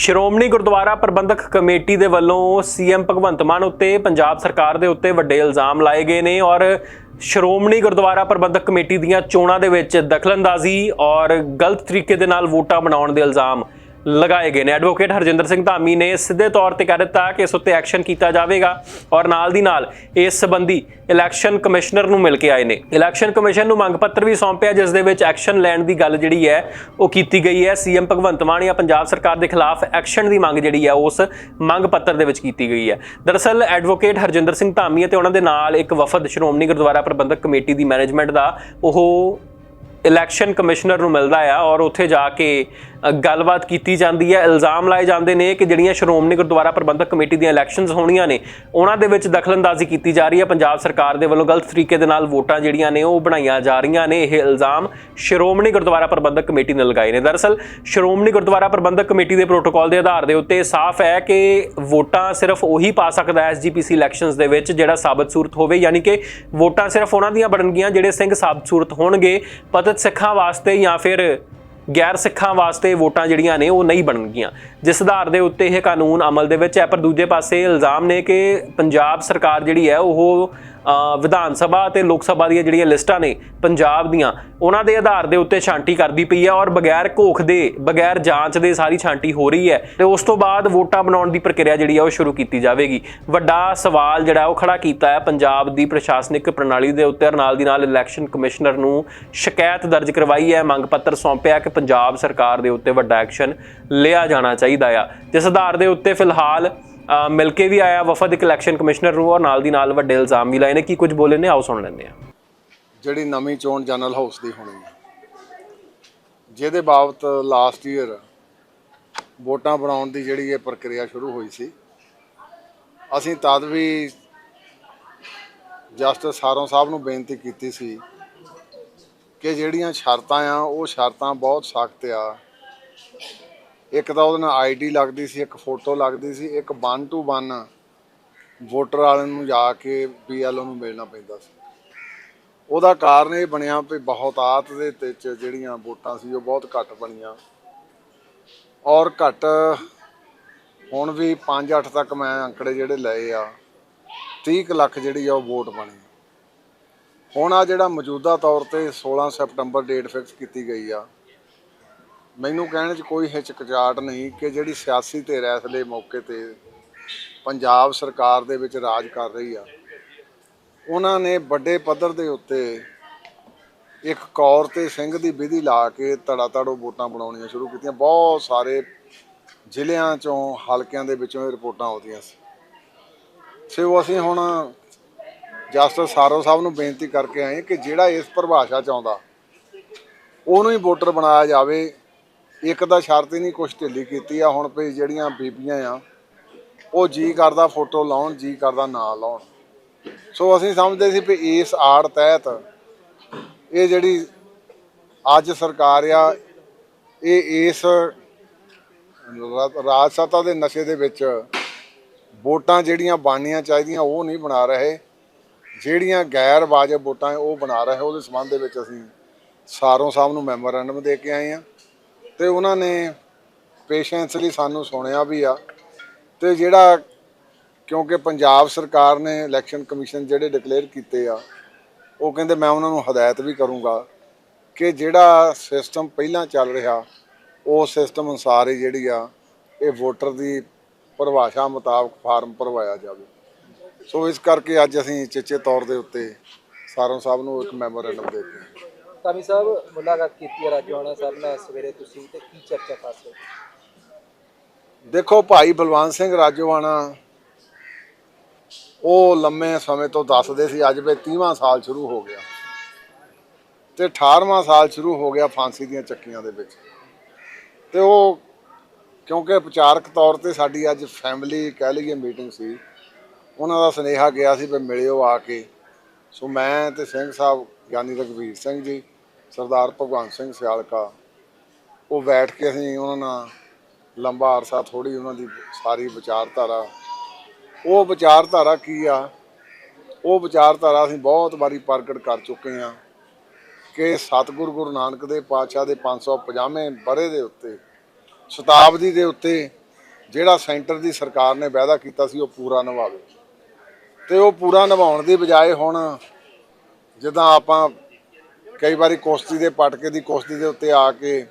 Shiromani Gurdwara Parbandhak committee ਦੇ ਵੱਲੋਂ CM Bhagwant Mann ਉੱਤੇ ਪੰਜਾਬ ਸਰਕਾਰ ਦੇ ਉੱਤੇ ਵੱਡੇ ਇਲਜ਼ਾਮ ਲਾਏ ਗਏ ਨੇ ਔਰ ਸ਼੍ਰੋਮਣੀ ਗੁਰਦੁਆਰਾ ਪ੍ਰਬੰਧਕ ਕਮੇਟੀ ਦੀਆਂ ਚੋਣਾਂ ਦੇ ਵਿੱਚ ਦਖਲਅੰਦਾਜ਼ੀ ਔਰ ਗਲਤ ਤਰੀਕੇ ਦੇ ਨਾਲ ਵੋਟਾਂ ਬਣਾਉਣ ਦੇ ਇਲਜ਼ਾਮ ਲਗਾਏ ਗਏ ਨੇ। ਐਡਵੋਕੇਟ ਹਰਜਿੰਦਰ ਸਿੰਘ ਧਾਮੀ ਨੇ ਸਿੱਧੇ ਤੌਰ ਤੇ ਕਹਿ ਦਿੱਤਾ ਕਿ ਇਸ ਉੱਤੇ ਐਕਸ਼ਨ ਕੀਤਾ ਜਾਵੇਗਾ ਔਰ ਨਾਲ ਦੀ ਨਾਲ ਇਸ ਸੰਬੰਧੀ ਇਲੈਕਸ਼ਨ ਕਮਿਸ਼ਨਰ ਨੂੰ ਮਿਲ ਕੇ ਆਏ ਨੇ। ਇਲੈਕਸ਼ਨ ਕਮਿਸ਼ਨ ਨੂੰ ਮੰਗ ਪੱਤਰ ਵੀ ਸੌਂਪਿਆ, ਜਿਸ ਦੇ ਵਿੱਚ ਐਕਸ਼ਨ ਲੈਣ ਦੀ ਗੱਲ ਜਿਹੜੀ ਹੈ, ਉਹ ਕੀਤੀ ਗਈ ਹੈ। ਸੀਐਮ ਭਗਵੰਤ ਮਾਨ ਜਾਂ ਪੰਜਾਬ ਸਰਕਾਰ ਦੇ ਖਿਲਾਫ ਐਕਸ਼ਨ ਦੀ ਮੰਗ ਜਿਹੜੀ ਹੈ, ਉਸ ਮੰਗ ਪੱਤਰ ਦੇ ਵਿੱਚ ਕੀਤੀ ਗਈ ਹੈ। ਦਰਅਸਲ ਐਡਵੋਕੇਟ ਹਰਜਿੰਦਰ ਸਿੰਘ ਧਾਮੀ ਅਤੇ ਉਹਨਾਂ ਦੇ ਨਾਲ ਇੱਕ ਵਫਦ ਸ਼੍ਰੋਮਣੀ ਗੁਰਦੁਆਰਾ ਪ੍ਰਬੰਧਕ ਕਮੇਟੀ ਦੀ ਮੈਨੇਜਮੈਂਟ ਦਾ ਉਹ ਇਲੈਕਸ਼ਨ ਕਮਿਸ਼ਨਰ ਨੂੰ ਮਿਲਦਾ ਆ ਔਰ ਉੱਥੇ ਜਾ ਕੇ ਗੱਲਬਾਤ ਕੀਤੀ ਜਾਂਦੀ ਹੈ ਇਲਜ਼ਾਮ ਲਾਏ ਜਾਂਦੇ ਨੇ ਕਿ ਜਿਹੜੀਆਂ ਸ਼੍ਰੋਮਣੀ ਗੁਰਦੁਆਰਾ ਪ੍ਰਬੰਧਕ ਕਮੇਟੀ ਦੀਆਂ ਇਲੈਕਸ਼ਨਸ ਹੋਣੀਆਂ ਨੇ, ਉਹਨਾਂ ਦੇ ਵਿੱਚ ਦਖਲਅੰਦਾਜ਼ੀ ਕੀਤੀ ਜਾ ਰਹੀ ਹੈ ਪੰਜਾਬ ਸਰਕਾਰ ਦੇ ਵੱਲੋਂ ਗਲਤ ਤਰੀਕੇ ਦੇ ਨਾਲ ਵੋਟਾਂ ਜਿਹੜੀਆਂ ਨੇ, ਉਹ ਬਣਾਈਆਂ ਜਾ ਰਹੀਆਂ ਨੇ। ਇਹ ਇਲਜ਼ਾਮ ਸ਼੍ਰੋਮਣੀ ਗੁਰਦੁਆਰਾ ਪ੍ਰਬੰਧਕ ਕਮੇਟੀ ਨੇ ਲਗਾਏ ਨੇ। ਦਰਅਸਲ, ਸ਼੍ਰੋਮਣੀ ਗੁਰਦੁਆਰਾ ਪ੍ਰਬੰਧਕ ਕਮੇਟੀ ਦੇ ਪ੍ਰੋਟੋਕਾਲ ਦੇ ਆਧਾਰ ਦੇ ਉੱਤੇ ਸਾਫ਼ ਹੈ ਕਿ ਵੋਟਾਂ ਸਿਰਫ ਉਹੀ ਪਾ ਸਕਦਾ ਹੈ ਐਸਜੀਪੀਸੀ ਇਲੈਕਸ਼ਨਸ ਦੇ ਵਿੱਚ, ਜਿਹੜਾ ਸਾਬਤ ਸੂਰਤ ਹੋਵੇ। ਯਾਨੀ ਕਿ ਵੋਟਾਂ ਸਿਰਫ ਉਹਨਾਂ ਦੀਆਂ ਬਣਨਗੀਆਂ ਜਿਹੜੇ ਸਿੰਘ ਸਾਬਤ ਸੂਰਤ ਹੋਣਗੇ। ਪਤਿਤ ਸਿੱਖਾਂ ਵਾਸਤੇ ਜਾਂ ਫਿਰ ਗੈਰ ਸਿੱਖਾਂ ਵਾਸਤੇ ਵੋਟਾਂ ਜਿਹੜੀਆਂ ਨੇ ਉਹ ਨਹੀਂ ਬਣਨਗੀਆਂ। ਜਿਸ ਆਧਾਰ ਦੇ ਉੱਤੇ ਇਹ ਕਾਨੂੰਨ ਅਮਲ ਦੇ ਵਿੱਚ ਹੈ, ਪਰ ਦੂਜੇ ਪਾਸੇ ਇਲਜ਼ਾਮ ਨੇ ਕਿ ਪੰਜਾਬ ਸਰਕਾਰ ਜਿਹੜੀ ਹੈ, ਉਹ ਵਿਧਾਨ ਸਭਾ ਤੇ ਲੋਕ ਸਭਾ ਦੀਆਂ ਜਿਹੜੀਆਂ ਲਿਸਟਾਂ ਨੇ ਪੰਜਾਬ ਦੀਆਂ, ਉਹਨਾਂ ਦੇ ਆਧਾਰ ਦੇ ਉੱਤੇ ਛਾਂਟੀ ਕਰਦੀ ਪਈ ਆ ਔਰ ਬਗੈਰ ਘੋਖ ਦੇ, ਬਗੈਰ ਜਾਂਚ ਦੇ ਸਾਰੀ ਛਾਂਟੀ ਹੋ ਰਹੀ ਹੈ ਤੇ ਉਸ ਤੋਂ ਬਾਅਦ ਵੋਟਾਂ ਬਣਾਉਣ ਦੀ ਪ੍ਰਕਿਰਿਆ ਜਿਹੜੀ ਆ ਉਹ ਸ਼ੁਰੂ ਕੀਤੀ ਜਾਵੇਗੀ। ਵੱਡਾ ਸਵਾਲ ਜਿਹੜਾ ਉਹ ਖੜਾ ਕੀਤਾ ਹੈ ਪੰਜਾਬ ਦੀ ਪ੍ਰਸ਼ਾਸਨਿਕ ਪ੍ਰਣਾਲੀ ਦੇ ਉੱਤੇ ਔਰ ਨਾਲ ਦੀ ਨਾਲ ਇਲੈਕਸ਼ਨ ਕਮਿਸ਼ਨਰ ਨੂੰ ਸ਼ਿਕਾਇਤ ਦਰਜ ਕਰਵਾਈ ਹੈ, ਮੰਗ ਪੱਤਰ ਸੌਂਪਿਆ ਕਿ ਪੰਜਾਬ ਸਰਕਾਰ ਦੇ ਉੱਤੇ ਵੱਡਾ ਐਕਸ਼ਨ ਲਿਆ ਜਾਣਾ ਚਾਹੀਦਾ ਆ। ਜਿਸ ਆਧਾਰ ਦੇ ਉੱਤੇ ਫਿਲਹਾਲ ਮਿਲ ਕੇ ਵੀ ਆਇਆ, ਵਫਦ ਇਲੈਕਸ਼ਨ ਕਮਿਸ਼ਨਰ ਨੂੰ ਔਰ ਨਾਲ ਦੀ ਨਾਲ ਵੱਡੇ ਇਲਜ਼ਾਮ ਵੀ ਲਾਏ ਨੇ। ਕੀ ਕੁਝ ਬੋਲੇ ਨੇ? ਆਓ ਸੁਣ ਲੈਂਦੇ ਆ ਜਿਹੜੀ ਨਵੀਂ ਚੋਣ ਜਨਰਲ ਹਾਊਸ ਦੀ ਹੋਣੀ ਹੈ, ਜਿਹਦੇ ਬਾਬਤ ਲਾਸਟ ਈਅਰ ਵੋਟਾਂ ਬਣਾਉਣ ਦੀ ਜਿਹੜੀ ਇਹ ਪ੍ਰਕਿਰਿਆ ਸ਼ੁਰੂ ਹੋਈ ਸੀ, ਅਸੀਂ ਤਦ ਵੀ ਜਸਟਿਸ ਸਾਰੋਂ ਸਾਹਿਬ ਨੂੰ ਬੇਨਤੀ ਕੀਤੀ ਸੀ ਕਿ ਜਿਹੜੀਆਂ ਸ਼ਰਤਾਂ ਆ, ਉਹ ਸ਼ਰਤਾਂ ਬਹੁਤ ਸਖਤ ਆ। ਇੱਕ ਤਾਂ ਉਹਦੇ ਨਾਲ ਆਈਡੀ ਲੱਗਦੀ ਸੀ, ਇੱਕ ਫੋਟੋ ਲੱਗਦੀ ਸੀ, ਇੱਕ ਵਨ ਟੂ ਵਨ ਵੋਟਰ ਵਾਲਿਆਂ ਨੂੰ ਜਾ ਕੇ ਬੀਐਲਓ ਨੂੰ ਮਿਲਣਾ ਪੈਂਦਾ ਸੀ। ਉਹਦਾ ਕਾਰਨ ਇਹ ਬਣਿਆ ਵੀ ਬਹੁਤਾਤ ਦੇ ਤੇ ਜਿਹੜੀਆਂ ਵੋਟਾਂ ਸੀ ਉਹ ਬਹੁਤ ਘੱਟ ਬਣੀਆਂ। ਔਰ ਘੱਟ ਹੁਣ ਵੀ 5-8 ਤੱਕ ਮੈਂ ਅੰਕੜੇ ਜਿਹੜੇ ਲਏ ਆ 30 ਕੁ ਲੱਖ ਜਿਹੜੀ ਆ ਉਹ ਵੋਟ ਬਣੀ। ਹੁਣ ਆ ਜਿਹੜਾ ਮੌਜੂਦਾ ਤੌਰ ਤੇ 16 ਸਤੰਬਰ ਡੇਟ ਫਿਕਸ ਕੀਤੀ ਗਈ ਆ ਮੈਨੂੰ ਕਹਿਣ 'ਚ ਕੋਈ ਹਿਚਕਚਾਹਟ ਨਹੀਂ ਕਿ ਜਿਹੜੀ ਸਿਆਸੀ ਧਿਰ ਇਸ ਵੇਲੇ ਮੌਕੇ ਤੇ ਪੰਜਾਬ ਸਰਕਾਰ ਦੇ ਵਿੱਚ ਰਾਜ ਕਰ ਰਹੀ ਆ। ਉਹਨਾਂ ਨੇ ਵੱਡੇ ਪੱਧਰ ਦੇ ਉੱਤੇ ਇੱਕ ਕੌਰ ਤੇ ਸਿੰਘ ਦੀ ਵਿਧੀ ਲਾ ਕੇ ਧੜਾ ਧੜੋ ਵੋਟਾਂ ਬਣਾਉਣੀਆਂ ਸ਼ੁਰੂ ਕੀਤੀਆਂ। ਬਹੁਤ ਸਾਰੇ ਜ਼ਿਲ੍ਹਿਆਂ ਚੋਂ ਹਲਕਿਆਂ ਦੇ ਵਿੱਚੋਂ ਇਹ ਰਿਪੋਰਟਾਂ ਆਉਂਦੀਆਂ ਸੀ। ਸੋ ਅਸੀਂ ਹੁਣ ਜਸਟਿਸ ਸਾਰੋ ਸਾਹਿਬ ਨੂੰ ਬੇਨਤੀ ਕਰਕੇ ਆਏ ਕਿ ਜਿਹੜਾ ਇਸ ਪਰਿਭਾਸ਼ਾ ਚ ਆਉਂਦਾ, ਉਹਨੂੰ ਹੀ ਵੋਟਰ ਬਣਾਇਆ ਜਾਵੇ। ਇੱਕ ਤਾਂ ਸ਼ਰਤ ਹੀ ਨਹੀਂ, ਕੁਛ ਢਿੱਲੀ ਕੀਤੀ ਆ। ਹੁਣ ਵੀ ਜਿਹੜੀਆਂ ਬੀਬੀਆਂ ਆ, ਉਹ ਜੀ ਕਰਦਾ ਫੋਟੋ ਲਾਉਣ, ਜੀ ਕਰਦਾ ਨਾ ਲਾਉਣ। ਸੋ ਅਸੀਂ ਸਮਝਦੇ ਸੀ ਵੀ ਇਸ ਆੜ ਤਹਿਤ ਇਹ ਜਿਹੜੀ ਅੱਜ ਸਰਕਾਰ ਆ, ਇਹ ਇਸ ਰਾਜ ਸੱਤਾ ਦੇ ਨਸ਼ੇ ਦੇ ਵਿੱਚ ਵੋਟਾਂ ਜਿਹੜੀਆਂ ਬਣਨੀਆਂ ਚਾਹੀਦੀਆਂ, ਉਹ ਨਹੀਂ ਬਣਾ ਰਹੇ। ਜਿਹੜੀਆਂ ਗੈਰ ਵਾਜਬ ਵੋਟਾਂ ਉਹ ਬਣਾ ਰਹੇ। ਉਹਦੇ ਸੰਬੰਧ ਦੇ ਵਿੱਚ ਅਸੀਂ ਸਾਰੋਂ ਸਾਹਿਬ ਨੂੰ ਮੈਮੋਰੈਂਡਮ ਦੇ ਕੇ ਆਏ ਆ। ਤੇ ਉਹਨਾਂ ਨੇ ਪੇਸ਼ੈਂਸਲੀ ਸਾਨੂੰ ਸੁਣਿਆ ਵੀ ਆ। ਤੇ ਜਿਹੜਾ ਕਿਉਂਕਿ ਪੰਜਾਬ ਸਰਕਾਰ ਨੇ ਇਲੈਕਸ਼ਨ ਕਮਿਸ਼ਨ ਜਿਹੜੇ ਡਿਕਲੇਅਰ ਕੀਤੇ ਆ, ਉਹ ਕਹਿੰਦੇ ਮੈਂ ਉਹਨਾਂ ਨੂੰ ਹਦਾਇਤ ਵੀ ਕਰੂੰਗਾ ਕਿ ਜਿਹੜਾ ਸਿਸਟਮ ਪਹਿਲਾਂ ਚੱਲ ਰਿਹਾ, ਉਹ ਸਿਸਟਮ ਅਨੁਸਾਰ ਹੀ ਜਿਹੜੀ ਆ, ਇਹ ਵੋਟਰ ਦੀ ਪਰਿਭਾਸ਼ਾ ਮੁਤਾਬਕ ਫਾਰਮ ਭਰਵਾਇਆ ਜਾਵੇ। ਸੋ ਇਸ ਕਰਕੇ ਅੱਜ ਅਸੀਂ ਚੇਚੇ ਤੌਰ ਦੇ ਉੱਤੇ ਸਾਰੋਂ ਸਾਹਿਬ ਨੂੰ ਇੱਕ ਮੈਮੋਰੈਂਡਮ ਦੇ ਕੇ ਕਾਮੀ ਸਾਹਿਬ, ਮੁਲਾਕਾਤ ਕੀਤੀ ਹੈ ਰਾਜਵਾਨਾ ਸਾਹਿਬ ਨਾਲ ਸਵੇਰੇ ਤੁਸੀਂ ਤੇ ਕੀ ਚਰਚਾ ਖਾਸ ਹੋਈ ਦੇਖੋ ਭਾਈ ਬਲਵੰਤ ਸਿੰਘ ਰਾਜੋਆਣਾ ਉਹ ਲੰਮੇ ਸਮੇਂ ਤੋਂ ਦੱਸਦੇ ਸੀ, ਅੱਜ ਵੀ 30ਵਾਂ ਸਾਲ ਸ਼ੁਰੂ ਹੋ ਗਿਆ। ਤੇ 18ਵਾਂ ਸਾਲ ਸ਼ੁਰੂ ਹੋ ਗਿਆ ਫਾਂਸੀ ਦੀਆਂ ਚੱਕੀਆਂ ਦੇ ਵਿੱਚ। ਤੇ ਉਹ ਕਿਉਂਕਿ ਵਿਚਾਰਕ ਤੌਰ ਤੇ ਸਾਡੀ ਅੱਜ ਫੈਮਿਲੀ ਕਹਿ ਲਈਏ ਮੀਟਿੰਗ ਸੀ, ਉਹਨਾਂ ਦਾ ਸੁਨੇਹਾ ਗਿਆ ਸੀ ਵੀ ਮਿਲਿਓ ਆ ਕੇ। ਸੋ ਮੈਂ ਤੇ ਸਿੰਘ ਸਾਹਿਬ ਗਿਆਨੀ ਰਘਵੀਰ ਸਿੰਘ ਜੀ ਸਰਦਾਰ ਭਗਵੰਤ ਸਿੰਘ ਸਿਆਲਕਾ, ਉਹ ਬੈਠ ਕੇ ਅਸੀਂ ਉਹਨਾਂ ਨਾਲ ਲੰਬਾ ਅਰਸਾ ਥੋੜੀ ਉਹਨਾਂ ਦੀ ਸਾਰੀ ਵਿਚਾਰਧਾਰਾ। ਉਹ ਵਿਚਾਰਧਾਰਾ ਕੀ ਆ? ਉਹ ਵਿਚਾਰਧਾਰਾ ਅਸੀਂ ਬਹੁਤ ਵਾਰੀ ਪ੍ਰਗਟ ਕਰ ਚੁੱਕੇ ਹਾਂ ਕਿ ਸਤਿਗੁਰੂ ਗੁਰੂ ਨਾਨਕ ਦੇ ਪਾਤਸ਼ਾਹ ਦੇ 550ਵੇਂ ਬਰੇ ਦੇ ਉੱਤੇ, ਸ਼ਤਾਬਦੀ ਦੇ ਉੱਤੇ ਜਿਹੜਾ ਸੈਂਟਰ ਦੀ ਸਰਕਾਰ ਨੇ ਵਾਅਦਾ ਕੀਤਾ ਸੀ ਉਹ ਪੂਰਾ ਨਿਭਾਵੇ। ਤੇ ਉਹ ਪੂਰਾ ਨਿਭਾਉਣ ਦੀ ਬਜਾਏ ਹੁਣ ਜਿੱਦਾਂ ਆਪਾਂ ਕਈ ਵਾਰੀ ਕੁਸ਼ਤੀ ਦੇ ਪਟਕੇ ਦੀ ਕੁਸ਼ਤੀ ਦੇ ਉੱਤੇ ਆ ਕੇ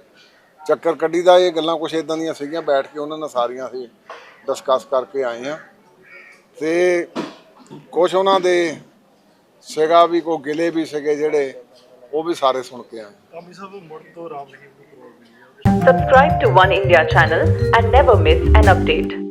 ਚੱਕਰ ਕੱਢੀ ਦਾ ਇਹ ਗੱਲਾਂ ਕੁਛ ਇਦਾਂ ਦੀਆਂ ਸੀਗੀਆਂ ਬੈਠ ਕੇ ਉਹਨਾਂ ਨਾਲ ਸਾਰੀਆਂ ਅਸੀਂ ਡਿਸਕਸ ਕਰਕੇ ਆਏ ਆ ਤੇ ਕੁਛ ਉਹਨਾਂ ਦੇ ਸੀਗਾ ਵੀ ਕੋ ਗਿਲੇ ਵੀ ਸੀਗੇ ਜਿਹੜੇ ਉਹ ਵੀ ਸਾਰੇ ਸੁਣ ਕੇ ਆਏ। ਕਾਮੀ ਸਾਹਿਬ ਮੁੜ ਤੋਂ ਰਾਮ ਰਹੀਮ ਨੂੰ ਕਰਵਾ ਦਿੰਦੀ ਆ। Subscribe to One India channel and never miss an update.